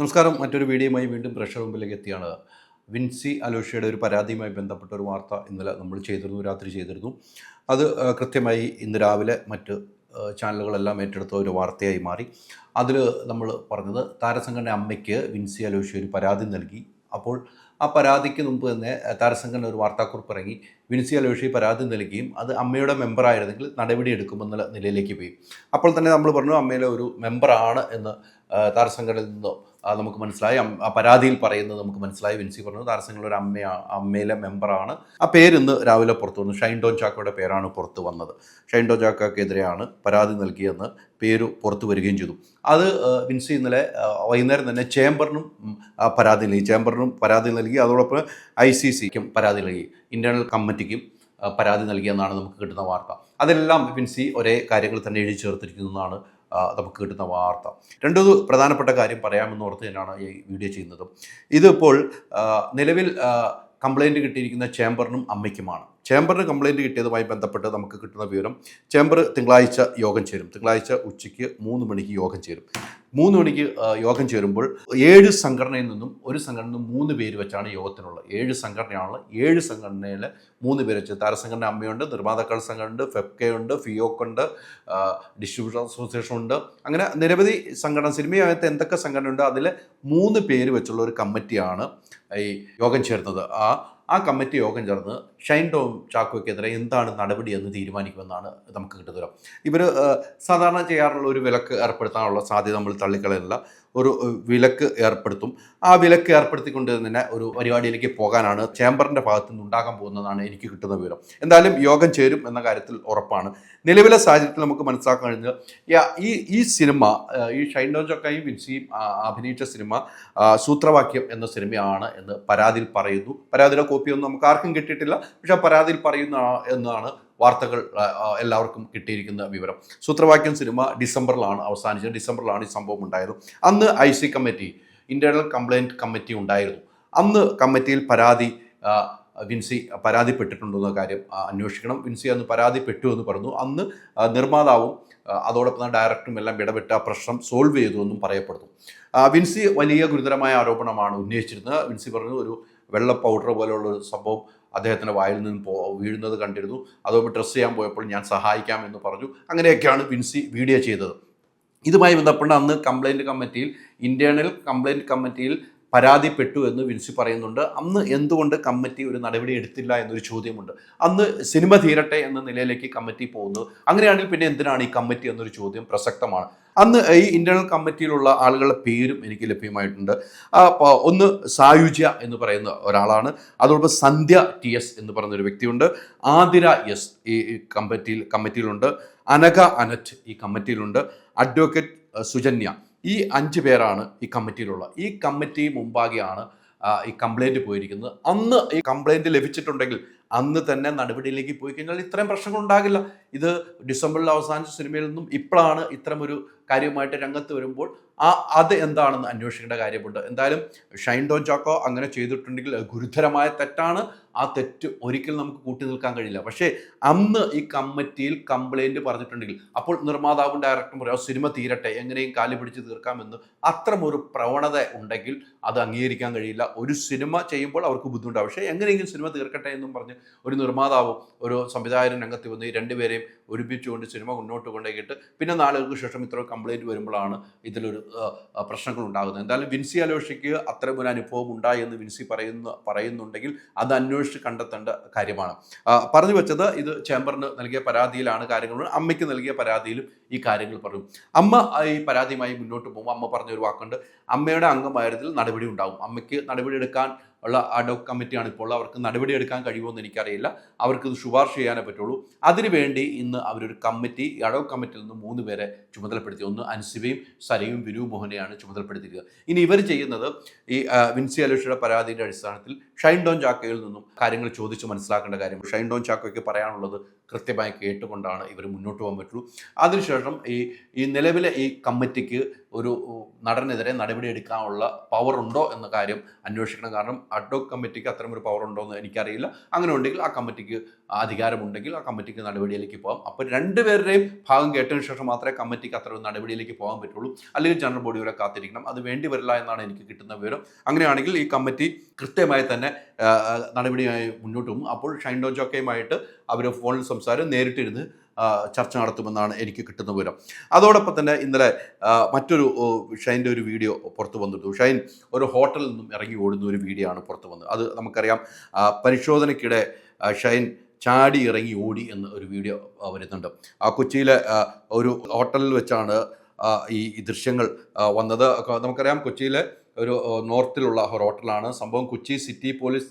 നമസ്കാരം. മറ്റൊരു വീഡിയോയുമായി വീണ്ടും പ്രഷർ മുമ്പിലേക്ക് എത്തിയാണ് വിൻസി അലോഷയുടെ ഒരു പരാതിയുമായി ബന്ധപ്പെട്ട ഒരു വാർത്ത ഇന്നലെ നമ്മൾ ചെയ്തിരുന്നു രാത്രി ചെയ്തിരുന്നു. അത് കൃത്യമായി ഇന്ന് രാവിലെ മറ്റ് ചാനലുകളെല്ലാം ഏറ്റെടുത്ത ഒരു വാർത്തയായി മാറി. അതിൽ നമ്മൾ പറഞ്ഞത് താരസംഘടന അമ്മയ്ക്ക് വിൻസി അലോഷ്യ ഒരു പരാതി നൽകി. അപ്പോൾ ആ പരാതിക്ക് മുമ്പ് തന്നെ താരസംഘടന ഒരു വാർത്താക്കുറിപ്പ് ഇറങ്ങി. വിൻസി അലോഷി പരാതി നൽകുകയും അത് അമ്മയുടെ മെമ്പറായിരുന്നെങ്കിൽ നടപടി എടുക്കുമെന്നുള്ള നിലയിലേക്ക് പോയി. അപ്പോൾ തന്നെ നമ്മൾ പറഞ്ഞു അമ്മയിലെ ഒരു മെമ്പറാണ് എന്ന് താരസംഘടനയിൽ നിന്ന് ആ, നമുക്ക് മനസ്സിലായി. ആ പരാതിയിൽ പറയുന്നത് നമുക്ക് മനസ്സിലായി. വിൻസി പറഞ്ഞു ഒരു അമ്മയാ അമ്മയിലെ മെമ്പറാണ് ആ പേര് ഇന്ന് രാവിലെ പുറത്തു വന്നു. ഷൈൻ ഡോൺ ചാക്കോയുടെ പേരാണ് പുറത്തു വന്നത്. ഷൈൻ ഡോൺ ചാക്കോക്കെതിരെയാണ് പരാതി നൽകിയെന്ന് പേര് പുറത്തു വരികയും ചെയ്തു. അത് വിൻസി ഇന്നലെ വൈകുന്നേരം തന്നെ ചേംബറിനും പരാതി നൽകി. ചേംബറിനും പരാതി നൽകി. അതോടൊപ്പം ഐ സി സിക്കും പരാതി നൽകി. ഇന്റേണൽ കമ്മിറ്റിക്കും പരാതി നൽകിയെന്നാണ് നമുക്ക് കിട്ടുന്ന വാർത്ത. അതെല്ലാം വിൻസി ഒരേ കാര്യങ്ങൾ തന്നെ എഴുതി ചേർത്തിരിക്കുന്നതാണ് നമുക്ക് കിട്ടുന്ന വാർത്ത. രണ്ടു പ്രധാനപ്പെട്ട കാര്യം പറയാമെന്ന് ഓർത്ത് തന്നെയാണ് ഈ വീഡിയോ ചെയ്യുന്നതും. ഇതിപ്പോൾ നിലവിൽ കംപ്ലൈന്റ് കിട്ടിയിരിക്കുന്ന ചേംബറിനും അമ്മയ്ക്കുമാണ്. ചേംബറിന് കംപ്ലയിന്റ് കിട്ടിയതുമായി ബന്ധപ്പെട്ട് നമുക്ക് കിട്ടുന്ന വിവരം ചേംബർ തിങ്കളാഴ്ച യോഗം ചേരും. തിങ്കളാഴ്ച ഉച്ചയ്ക്ക് മൂന്ന് മണിക്ക് യോഗം ചേരും. മൂന്ന് മണിക്ക് യോഗം ചേരുമ്പോൾ ഏഴ് സംഘടനയിൽ നിന്നും ഒരു സംഘടന മൂന്ന് പേര് വെച്ചാണ് യോഗത്തിനുള്ളത്. ഏഴ് സംഘടനയാണുള്ളത്. ഏഴ് സംഘടനയിലെ മൂന്ന് പേര് വെച്ച് താരസംഘടന അമ്മയുണ്ട് നിർമ്മാതാക്കൾ സംഘടനയുണ്ട് ഫെഫ്കെ ഉണ്ട് ഫിയോക്ക് ഉണ്ട് ഡിസ്ട്രിബ്യൂട്ടർ അസോസിയേഷൻ ഉണ്ട്. അങ്ങനെ നിരവധി സംഘടന സിനിമയകത്ത് എന്തൊക്കെ സംഘടന ഉണ്ട് അതിൽ മൂന്ന് പേര് വെച്ചുള്ള ഒരു കമ്മിറ്റിയാണ് ഈ യോഗം ചേർന്നത് ആ ആ കമ്മിറ്റി യോഗം ചേർന്ന് ഷൈൻ ടോം ചാക്കോയ്ക്കെതിരെ എന്താണ് നടപടി എന്ന് തീരുമാനിക്കുമെന്നാണ് നമുക്ക് കിട്ടുന്നത്. ഇവർ സാധാരണ ചെയ്യാറുള്ള ഒരു വിലക്ക് ഏർപ്പെടുത്താനുള്ള സാധ്യത നമ്മൾ തള്ളിക്കളയില്ല ഒരു വിലക്ക് ഏർപ്പെടുത്തും. ആ വിലക്ക് ഏർപ്പെടുത്തിക്കൊണ്ട് തന്നെ ഒരു പരിപാടിയിലേക്ക് പോകാനാണ് ചേംബറിന്റെ ഭാഗത്തു നിന്ന് ഉണ്ടാകാൻ പോകുന്നതാണ് എനിക്ക് കിട്ടുന്ന വിവരം. എന്തായാലും യോഗം ചേരും എന്ന കാര്യത്തിൽ ഉറപ്പാണ്. നിലവിലെ സാഹചര്യത്തിൽ നമുക്ക് മനസ്സിലാക്കാൻ കഴിഞ്ഞത് ഈ ഈ സിനിമ ഈ ഷൈൻ ഡോൺ ചൊക്കയും വിൻസിയും അഭിനയിച്ച സിനിമ സൂത്രവാക്യം എന്ന സിനിമയാണ് എന്ന് പരാതിയിൽ പറയുന്നു. പരാതിയുടെ കോപ്പിയൊന്നും നമുക്ക് ആർക്കും കിട്ടിയിട്ടില്ല. പക്ഷെ പരാതിയിൽ പറയുന്ന എന്നാണ് വാർത്തകൾ എല്ലാവർക്കും കിട്ടിയിരിക്കുന്ന വിവരം. സൂത്രവാക്യം സിനിമ ഡിസംബറിലാണ് അവസാനിച്ചത്. ഡിസംബറിലാണ് ഈ സംഭവം ഉണ്ടായത്. അന്ന് I C committee internal complaint committee ഉണ്ടായിരുന്നു. അന്ന് കമ്മിറ്റിയിൽ പരാതി വിൻസി പരാതിപ്പെട്ടിട്ടുണ്ടോ എന്ന കാര്യം അന്വേഷിക്കണം. വിൻസി അന്ന് പരാതിപ്പെട്ടു എന്ന് പറഞ്ഞു. അന്ന് നിർമ്മാതാവും അതോടൊപ്പം തന്നെ ഡയറക്ടറും എല്ലാം ഇടപെട്ട് ആ പ്രശ്നം സോൾവ് ചെയ്തു എന്നും പറയപ്പെടുന്നു. വിൻസി വലിയ ഗുരുതരമായ ആരോപണമാണ് ഉന്നയിച്ചിരുന്നത്. വിൻസി പറഞ്ഞു ഒരു വെള്ള പൗഡർ പോലെയുള്ള ഒരു സംഭവം അദ്ദേഹത്തിന്റെ വായിൽ നിന്ന് പോ വീഴുന്നത് കണ്ടിരുന്നു. അതോടൊപ്പം ഡ്രസ്സ് ചെയ്യാൻ പോയപ്പോൾ ഞാൻ സഹായിക്കാം എന്ന് പറഞ്ഞു. അങ്ങനെയൊക്കെയാണ് വിൻസി വീഡിയോ ചെയ്തത്. ഇതുമായി ബന്ധപ്പെട്ട് അന്ന് കംപ്ലൈന്റ് കമ്മിറ്റിയിൽ ഇന്റേണൽ കംപ്ലൈന്റ് കമ്മിറ്റിയിൽ പരാതിപ്പെട്ടു എന്ന് വിൻസി പറയുന്നുണ്ട്. അന്ന് എന്തുകൊണ്ട് കമ്മിറ്റി ഒരു നടപടി എടുത്തില്ല എന്നൊരു ചോദ്യമുണ്ട്. അന്ന് സിനിമ തീരട്ടെ എന്ന നിലയിലേക്ക് കമ്മിറ്റി പോകുന്നു. അങ്ങനെയാണെങ്കിൽ പിന്നെ എന്തിനാണ് ഈ കമ്മിറ്റി എന്നൊരു ചോദ്യം പ്രസക്തമാണ്. അന്ന് ഈ ഇന്റേണൽ കമ്മിറ്റിയിലുള്ള ആളുകളുടെ പേരും എനിക്ക് ലഭ്യമായിട്ടുണ്ട്. ഒന്ന് സായുജ്യ എന്ന് പറയുന്ന ഒരാളാണ്. അതോടൊപ്പം സന്ധ്യ ടി എസ് എന്ന് പറയുന്ന ഒരു വ്യക്തിയുണ്ട്. ആതിര എസ് ഈ കമ്മിറ്റിയിൽ കമ്മിറ്റിയിലുണ്ട്. അനക അനറ്റ് ഈ കമ്മിറ്റിയിലുണ്ട്. അഡ്വക്കേറ്റ് സുജന്യ. ഈ അഞ്ച് പേരാണ് ഈ കമ്മിറ്റിയിലുള്ള. ഈ കമ്മിറ്റി മുമ്പാകെയാണ് ഈ കംപ്ലൈന്റ് പോയിരിക്കുന്നത്. അന്ന് ഈ കംപ്ലൈന്റ് ലഭിച്ചിട്ടുണ്ടെങ്കിൽ അന്ന് തന്നെ നടപടിയിലേക്ക് പോയി കഴിഞ്ഞാൽ ഇത്രയും പ്രശ്നങ്ങൾ ഉണ്ടാകില്ല. ഇത് ഡിസംബറിൽ അവസാനിച്ച സിനിമയിൽ നിന്നും ഇപ്പോഴാണ് ഇത്തരമൊരു കാര്യമായിട്ട് രംഗത്ത് വരുമ്പോൾ ആ അത് എന്താണെന്ന് അന്വേഷിക്കേണ്ട കാര്യമുണ്ട്. എന്തായാലും ഷൈൻ ഡോൺ ചാക്കോ അങ്ങനെ ചെയ്തിട്ടുണ്ടെങ്കിൽ ഗുരുതരമായ തെറ്റാണ്. ആ തെറ്റ് ഒരിക്കലും നമുക്ക് കൂട്ടി നിൽക്കാൻ കഴിയില്ല. പക്ഷേ അന്ന് ഈ കമ്മിറ്റിയിൽ കംപ്ലൈന്റ് പറഞ്ഞിട്ടുണ്ടെങ്കിൽ അപ്പോൾ നിർമ്മാതാവും ഡയറക്ടറും പറയും "ആ സിനിമ തീരട്ടെ എങ്ങനെയും കാലി പിടിച്ച് തീർക്കാമെന്ന്. അത്തരമൊരു പ്രവണത ഉണ്ടെങ്കിൽ അത് അംഗീകരിക്കാൻ കഴിയില്ല. ഒരു സിനിമ ചെയ്യുമ്പോൾ അവർക്ക് ബുദ്ധിമുട്ടാണ് പക്ഷേ എങ്ങനെയെങ്കിലും സിനിമ തീർക്കട്ടെ എന്നും പറഞ്ഞ് ഒരു നിർമ്മാതാവും ഒരു സംവിധായകൻ രംഗത്ത് വന്ന് ഈ രണ്ടുപേരെയും ഒരുമിച്ചുകൊണ്ട് സിനിമ മുന്നോട്ട് കൊണ്ടുപോയിട്ട് പിന്നെ നാളുകൾക്ക് ശേഷം ഇത്ര കംപ്ലൈന്റ് വരുമ്പോഴാണ് ഇതിലൊരു പ്രശ്നങ്ങൾ ഉണ്ടാകുന്നത്. എന്തായാലും വിൻസി അലോഷയ്ക്ക് അത്തരം ഒരു അനുഭവം ഉണ്ടായി എന്ന് വിൻസി പറയുന്ന പറയുന്നുണ്ടെങ്കിൽ അത് അന്വേഷിച്ച് കണ്ടെത്തേണ്ട കാര്യമാണ്. പറഞ്ഞു വെച്ചത് ഇത് ചേംബറിന് നൽകിയ പരാതിയിലാണ് കാര്യങ്ങൾ. അമ്മയ്ക്ക് നൽകിയ പരാതിയിലും ഈ കാര്യങ്ങൾ പറഞ്ഞു. അമ്മ ഈ പരാതിയുമായി മുന്നോട്ട് പോകുമ്പോൾ അമ്മ പറഞ്ഞൊരു വാക്കുണ്ട്. അമ്മയുടെ അംഗമായതിൽ നടപടി ഉണ്ടാകും. അമ്മയ്ക്ക് നടപടി എടുക്കാൻ ഉള്ള അഡോക് കമ്മിറ്റിയാണ് ഇപ്പോൾ. അവർക്ക് നടപടി എടുക്കാൻ കഴിയുമോ എന്ന് എനിക്കറിയില്ല. അവർക്ക് ഇത് ശുപാർശ ചെയ്യാനേ പറ്റുള്ളൂ. അതിനുവേണ്ടി ഇന്ന് അവരൊരു കമ്മിറ്റി അഡോക് കമ്മിറ്റിയിൽ നിന്ന് മൂന്ന് പേരെ ചുമതലപ്പെടുത്തി. ഒന്ന് അൻസിബയും സരയും വിനു മോഹനെയാണ് ചുമതലപ്പെടുത്തിയിരിക്കുക. ഇനി ഇവർ ചെയ്യുന്നത് ഈ വിൻസി അലോഷയുടെ പരാതിയുടെ അടിസ്ഥാനത്തിൽ ഷൈൻ ഡോൺ ചാക്കയിൽ നിന്നും കാര്യങ്ങൾ ചോദിച്ച് മനസ്സിലാക്കേണ്ട കാര്യം ഷൈൻ ഡോൺ ചാക്കോയ്ക്ക് പറയാനുള്ളത് കൃത്യമായി കേട്ടുകൊണ്ടാണ് ഇവർ മുന്നോട്ട് പോകാൻ പറ്റുള്ളൂ. അതിനുശേഷം ഈ ഈ നിലവിലെ ഈ കമ്മിറ്റിക്ക് ഒരു നടനെതിരെ നടപടി നടപടിയെടുക്കാനുള്ള പവർ ഉണ്ടോ എന്ന കാര്യം അന്വേഷിക്കണം. കാരണം അഡ്വോക് കമ്മിറ്റിക്ക് അത്തരം ഒരു പവർ ഉണ്ടോ എന്ന് എനിക്കറിയില്ല. അങ്ങനെ ഉണ്ടെങ്കിൽ ആ കമ്മിറ്റിക്ക് അധികാരമുണ്ടെങ്കിൽ ആ കമ്മിറ്റിക്ക് നടപടിയിലേക്ക് പോകാം. അപ്പോൾ രണ്ടുപേരുടെയും ഭാഗം കേട്ടതിന് ശേഷം മാത്രമേ കമ്മിറ്റിക്ക് അത്ര ഒരു നടപടിയിലേക്ക് പോകാൻ പറ്റുള്ളൂ. അല്ലെങ്കിൽ ജനറൽ ബോഡി വരെ കാത്തിരിക്കണം. അത് വേണ്ടി വരില്ല എന്നാണ് എനിക്ക് കിട്ടുന്ന വിവരം. അങ്ങനെയാണെങ്കിൽ ഈ കമ്മിറ്റി കൃത്യമായി തന്നെ നടപടിയായി മുന്നോട്ട്. പോകും അപ്പോൾ ഷൈൻ ഡോജോക്കയുമായിട്ട് അവർ ഫോണിൽ സംസാരം നേരിട്ടിരുന്ന് ചർച്ച നടത്തുമെന്നാണ് എനിക്ക് കിട്ടുന്ന വിവരം. അതോടൊപ്പം തന്നെ ഇന്നലെ മറ്റൊരു ഷൈന്റെ ഒരു വീഡിയോ പുറത്തു വന്നിട്ടു ഷൈൻ ഒരു ഹോട്ടലിൽ നിന്നും ഇറങ്ങി ഓടുന്ന ഒരു വീഡിയോ ആണ് പുറത്തു വന്നത്. അത് നമുക്കറിയാം പരിശോധനയ്ക്കിടെ ഷൈൻ ചാടി ഇറങ്ങി ഓടി എന്ന ഒരു വീഡിയോ വരുന്നുണ്ട്. ആ കൊച്ചിയിലെ ഒരു ഹോട്ടലിൽ വെച്ചാണ് ഈ ദൃശ്യങ്ങൾ വന്നത്. നമുക്കറിയാം കൊച്ചിയിലെ ഒരു നോർത്തിലുള്ള ഹോട്ടലാണ്. സംഭവം കൊച്ചി സിറ്റി പോലീസ്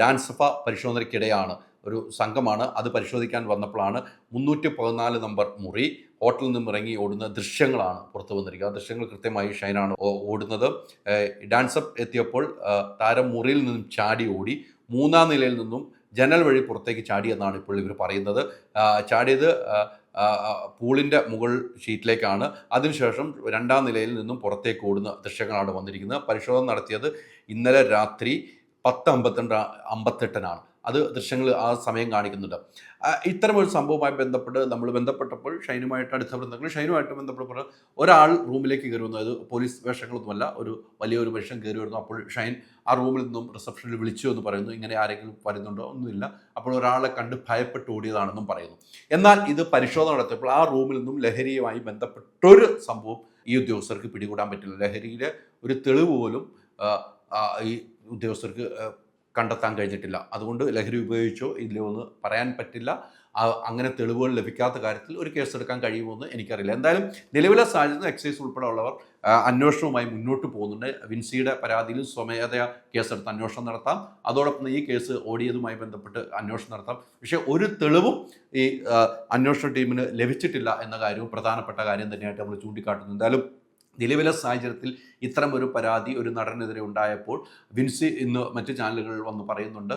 ഡാൻസഫ പരിശോധനയ്ക്കിടെയാണ്. ഒരു സംഘമാണ് അത് പരിശോധിക്കാൻ വന്നപ്പോഴാണ് മുന്നൂറ്റി പതിനാല് നമ്പർ മുറി ഹോട്ടലിൽ നിന്നും ഇറങ്ങി ഓടുന്ന ദൃശ്യങ്ങളാണ് പുറത്തു വന്നിരിക്കുന്നത്. ആ ദൃശ്യങ്ങൾ കൃത്യമായി ഷൈനാണ് ഓടുന്നത്. ഡാൻസപ്പ് എത്തിയപ്പോൾ താരം മുറിയിൽ നിന്നും ചാടി ഓടി മൂന്നാം നിലയിൽ നിന്നും ജനൽ വഴി പുറത്തേക്ക് ചാടിയെന്നാണ് ഇപ്പോൾ ഇവർ പറയുന്നത്. ചാടിയത് പൂളിന്റെ മുകൾ ഷീറ്റിലേക്കാണ്. അതിനുശേഷം രണ്ടാം നിലയിൽ നിന്നും പുറത്തേക്ക് ഓടുന്ന ദൃശ്യങ്ങളാണ് വന്നിരിക്കുന്നത്. പരിശോധന നടത്തിയത് ഇന്നലെ രാത്രി പത്ത് അമ്പത്തിരണ്ട് അമ്പത്തെട്ടിനാണ്. അത് ദൃശ്യങ്ങൾ ആ സമയം കാണിക്കുന്നുണ്ട്. ഇത്തരമൊരു സംഭവവുമായി ബന്ധപ്പെട്ട് നമ്മൾ ബന്ധപ്പെട്ടപ്പോൾ ഷൈനുമായിട്ട് അടുത്ത ബന്ധങ്ങൾ ഷൈനുമായിട്ട് ബന്ധപ്പെട്ടപ്പോൾ ഒരാൾ റൂമിലേക്ക് കയറി അത് പോലീസ് വേഷങ്ങളൊന്നുമല്ല ഒരു വലിയൊരു മനുഷ്യൻ കയറി വരുന്നു. അപ്പോൾ ഷൈൻ ആ റൂമിൽ നിന്നും റിസപ്ഷനിൽ വിളിച്ചു എന്ന് പറയുന്നു. ഇങ്ങനെ ആരെങ്കിലും വരുന്നുണ്ടോ? ഒന്നുമില്ല. അപ്പോൾ ഒരാളെ കണ്ട് ഭയപ്പെട്ട് ഓടിയതാണെന്നും പറയുന്നു. എന്നാൽ ഇത് പരിശോധന നടത്തിയപ്പോൾ ആ റൂമിൽ നിന്നും ലഹരിയുമായി ബന്ധപ്പെട്ടൊരു സംഭവം ഈ ഉദ്യോഗസ്ഥർക്ക് പിടികൂടാൻ പറ്റില്ല. ലഹരിയിലെ ഒരു തെളിവ് പോലും ഈ ഉദ്യോഗസ്ഥർക്ക് കണ്ടെത്താൻ കഴിഞ്ഞിട്ടില്ല. അതുകൊണ്ട് ലഹരി ഉപയോഗിച്ചോ ഇല്ലയോ എന്ന് പറയാൻ പറ്റില്ല. അങ്ങനെ തെളിവുകൾ ലഭിക്കാത്ത കാര്യത്തിൽ ഒരു കേസെടുക്കാൻ കഴിയുമോ എന്ന് എനിക്കറിയില്ല. എന്തായാലും നിലവിലെ സാഹചര്യത്തിൽ എക്സൈസ് ഉൾപ്പെടെയുള്ളവർ അന്വേഷണവുമായി മുന്നോട്ട് പോകുന്നുണ്ട്. വിൻസിയുടെ പരാതിയിലും സ്വമേധയാ കേസെടുത്ത് അന്വേഷണം നടത്താം. അതോടൊപ്പം ഈ കേസ് ഓടിയതുമായി ബന്ധപ്പെട്ട് അന്വേഷണം നടത്താം. പക്ഷേ ഒരു തെളിവും ഈ അന്വേഷണ ടീമിന് ലഭിച്ചിട്ടില്ല എന്ന കാര്യവും പ്രധാനപ്പെട്ട കാര്യം തന്നെയായിട്ട് നമ്മൾ ചൂണ്ടിക്കാട്ടുന്നു. എന്തായാലും നിലവിലെ സാഹചര്യത്തിൽ ഇത്തരം ഒരു പരാതി ഒരു നടനെതിരെ ഉണ്ടായപ്പോൾ വിൻസി ഇന്ന് മറ്റ് ചാനലുകളിൽ വന്ന് പറയുന്നുണ്ട്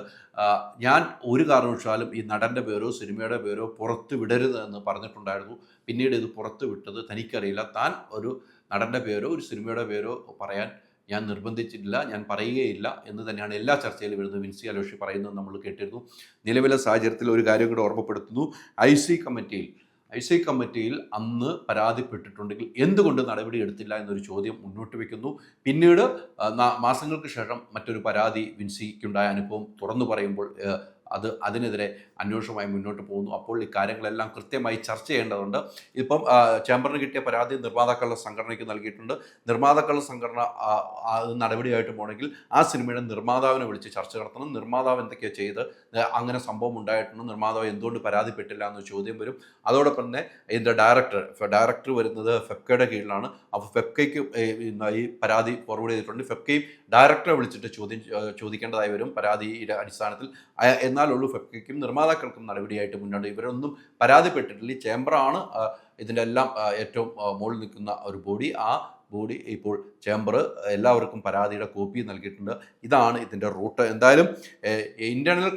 ഞാൻ ഒരു കാരണവശാലും ഈ നടന്റെ പേരോ സിനിമയുടെ പേരോ പുറത്ത് വിടരുത് എന്ന് പറഞ്ഞിട്ടുണ്ടായിരുന്നു. പിന്നീട് ഇത് പുറത്ത് വിട്ടത് തനിക്കറിയില്ല. താൻ ഒരു നടന്റെ പേരോ ഒരു സിനിമയുടെ പേരോ പറയാൻ ഞാൻ നിർബന്ധിച്ചിട്ടില്ല ഞാൻ പറയുകയില്ല എന്ന് തന്നെയാണ് എല്ലാ ചർച്ചയിലും വരുന്നത്. വിൻസി അലോഷി പറയുന്നത് നമ്മൾ കേട്ടിരുന്നു. നിലവിലെ സാഹചര്യത്തിൽ ഒരു കാര്യം കൂടെ ഓർമ്മപ്പെടുത്തുന്നു. ഐ സി കമ്മിറ്റിയിൽ ഐ കമ്മിറ്റിയിൽ അന്ന് പരാതിപ്പെട്ടിട്ടുണ്ടെങ്കിൽ എന്തുകൊണ്ട് നടപടി എടുത്തില്ല എന്നൊരു ചോദ്യം മുന്നോട്ട് വയ്ക്കുന്നു പിന്നീട് മാസങ്ങൾക്ക് ശേഷം മറ്റൊരു പരാതി വിൻസിക്കുണ്ടായ അനുഭവം തുറന്നു പറയുമ്പോൾ അത് അതിനെതിരെ അന്വേഷണവുമായി മുന്നോട്ട് പോകുന്നു. അപ്പോൾ ഈ കാര്യങ്ങളെല്ലാം കൃത്യമായി ചർച്ച ചെയ്യേണ്ടതുണ്ട്. ഇപ്പം ചേംബറിന് കിട്ടിയ പരാതി നിർമ്മാതാക്കളുടെ സംഘടനയ്ക്ക് നൽകിയിട്ടുണ്ട്. നിർമ്മാതാക്കളുടെ സംഘടന നടപടിയായിട്ട് പോകണമെങ്കിൽ ആ സിനിമയുടെ നിർമ്മാതാവിനെ വിളിച്ച് ചർച്ച നടത്തണം. നിർമ്മാതാവ് എന്തൊക്കെയാണ് ചെയ്ത് അങ്ങനെ സംഭവം ഉണ്ടായിട്ടുണ്ട്. നിർമ്മാതാവ് എന്തുകൊണ്ട് പരാതിപ്പെട്ടില്ല എന്ന ചോദ്യം വരും. അതോടൊപ്പം തന്നെ ഇതിന്റെ ഡയറക്ടർ ഡയറക്ടർ വരുന്നത് ഫെഫ്കയുടെ കീഴിലാണ്. അപ്പോൾ ഫെഫ്കയ്ക്ക് ഈ പരാതി ഫോർവേഡ് ചെയ്തിട്ടുണ്ട്. ഫെഫ്കയും ഡയറക്ടറെ വിളിച്ചിട്ട് ചോദ്യം ചോദിക്കേണ്ടതായി വരും. പരാതിയുടെ അടിസ്ഥാനത്തിൽ എന്നാലുള്ളൂ ഫെഫ്കയ്ക്കും നിർമ്മാതാക്കൾക്കും നടപടിയായിട്ട് മുന്നോട്ട് ഇവരൊന്നും പരാതിപ്പെട്ടിട്ടില്ല. ഈ ചേംബറാണ് ഇതിന്റെ എല്ലാം ഏറ്റവും മുകളിൽ നിൽക്കുന്ന ഒരു ബോഡി. ആ ബോഡി ഇപ്പോൾ ചേംബർ എല്ലാവർക്കും പരാതിയുടെ കോപ്പി നൽകിയിട്ടുണ്ട്. ഇതാണ് ഇതിന്റെ റൂട്ട്. എന്തായാലും ഇന്റേണൽ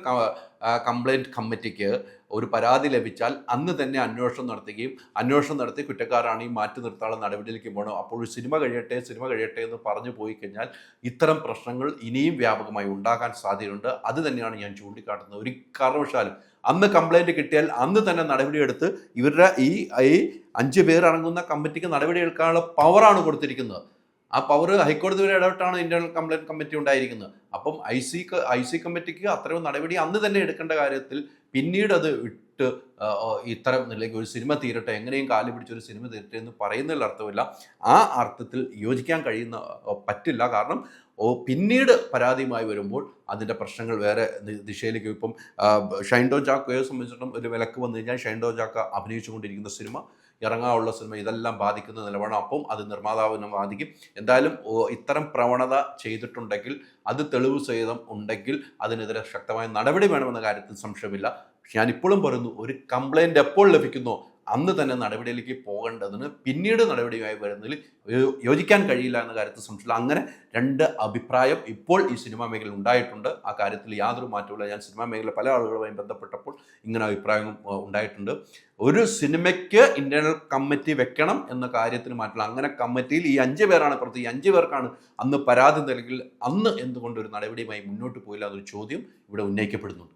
കംപ്ലൈന്റ് കമ്മിറ്റിക്ക് ഒരു പരാതി ലഭിച്ചാൽ അന്ന് തന്നെ അന്വേഷണം നടത്തുകയും അന്വേഷണം നടത്തി കുറ്റക്കാരാണെങ്കിൽ മാറ്റി നിർത്താനുള്ള നടപടിയിലേക്ക് പോകണം അപ്പോൾ സിനിമ കഴിയട്ടെ സിനിമ കഴിയട്ടെ എന്ന് പറഞ്ഞു പോയി കഴിഞ്ഞാൽ ഇത്തരം പ്രശ്നങ്ങൾ ഇനിയും വ്യാപകമായി ഉണ്ടാകാൻ സാധ്യതയുണ്ട്. അത് തന്നെയാണ് ഞാൻ ചൂണ്ടിക്കാട്ടുന്നത്. ഒരു കാരണവശാലും അന്ന് കംപ്ലൈന്റ് കിട്ടിയാൽ അന്ന് തന്നെ നടപടിയെടുത്ത് ഇവരുടെ ഈ ഈ അഞ്ച് പേരടങ്ങുന്ന കമ്മിറ്റിക്ക് നടപടിയെടുക്കാനുള്ള പവറാണ് കൊടുത്തിരിക്കുന്നത്. ആ പവർ ഹൈക്കോടതി വരെ ഇടപെട്ടാണ് ഇന്റേണൽ കംപ്ലൈന്റ് കമ്മിറ്റി ഉണ്ടായിരിക്കുന്നത്. അപ്പം ഐ സി ഐ സി കമ്മിറ്റിക്ക് അത്തരം നടപടി അന്ന് തന്നെ എടുക്കേണ്ട കാര്യത്തിൽ പിന്നീട് അത് ആ, ഇത്തരം നിലയ്ക്ക് ഒരു സിനിമ തീരട്ടെ എങ്ങനെയും കാലി പിടിച്ചൊരു സിനിമ തീരട്ടെ എന്ന് പറയുന്നതിൽ അർത്ഥമില്ല. ആ അർത്ഥത്തിൽ യോജിക്കാൻ കഴിയുന്ന പറ്റില്ല. കാരണം ഓ പിന്നീട് പരാതിയുമായി വരുമ്പോൾ അതിന്റെ പ്രശ്നങ്ങൾ വേറെ ദിശയിലേക്ക് ഇപ്പം ഷൈൻഡോ ജാക്കോയെ സംബന്ധിച്ചിടത്തോളം ഒരു വിലക്ക് വന്നു കഴിഞ്ഞാൽ ഷൈൻഡോ ജാക്ക അഭിനയിച്ചുകൊണ്ടിരിക്കുന്ന സിനിമ ഇറങ്ങാനുള്ള സിനിമ ഇതെല്ലാം ബാധിക്കുന്ന നിലപാടാണ്. അപ്പം അത് നിർമ്മാതാവിനെ ബാധിക്കും. എന്തായാലും ഇത്തരം പ്രവണത ചെയ്തിട്ടുണ്ടെങ്കിൽ അത് തെളിവ് സഹിതം ഉണ്ടെങ്കിൽ അതിനെതിരെ ശക്തമായ നടപടി വേണമെന്ന കാര്യത്തിൽ സംശയമില്ല. പക്ഷെ ഞാൻ ഇപ്പോഴും പറയുന്നു ഒരു കംപ്ലൈന്റ് എപ്പോൾ ലഭിക്കുന്നോ? അന്ന് തന്നെ നടപടിയിലേക്ക് പോകേണ്ടതിന് പിന്നീട് നടപടിയുമായി വരുന്നതിൽ യോജിക്കാൻ കഴിയില്ല എന്ന കാര്യത്തിൽ സംശയമില്ല. അങ്ങനെ രണ്ട് അഭിപ്രായം ഇപ്പോൾ ഈ സിനിമാ മേഖലയിൽ ഉണ്ടായിട്ടുണ്ട്. ആ കാര്യത്തിൽ യാതൊരു മാറ്റവുമില്ല. ഞാൻ സിനിമാ മേഖല പല ആളുകളുമായി ബന്ധപ്പെട്ടപ്പോൾ ഇങ്ങനെ അഭിപ്രായം ഉണ്ടായിട്ടുണ്ട്. ഒരു സിനിമയ്ക്ക് ഇന്റേണൽ കമ്മിറ്റി വെക്കണം എന്ന കാര്യത്തിന് മാറ്റില്ല അങ്ങനെ കമ്മിറ്റിയിൽ ഈ അഞ്ച് പേരാണ് പ്രതി ഈ അഞ്ച് പേർക്കാണ് അന്ന് പരാതി നൽകിയിൽ അന്ന് എന്തുകൊണ്ട് ഒരു നടപടിയുമായി മുന്നോട്ട് പോയില്ല എന്നൊരു ചോദ്യം ഇവിടെ ഉന്നയിക്കപ്പെടുന്നുണ്ട്.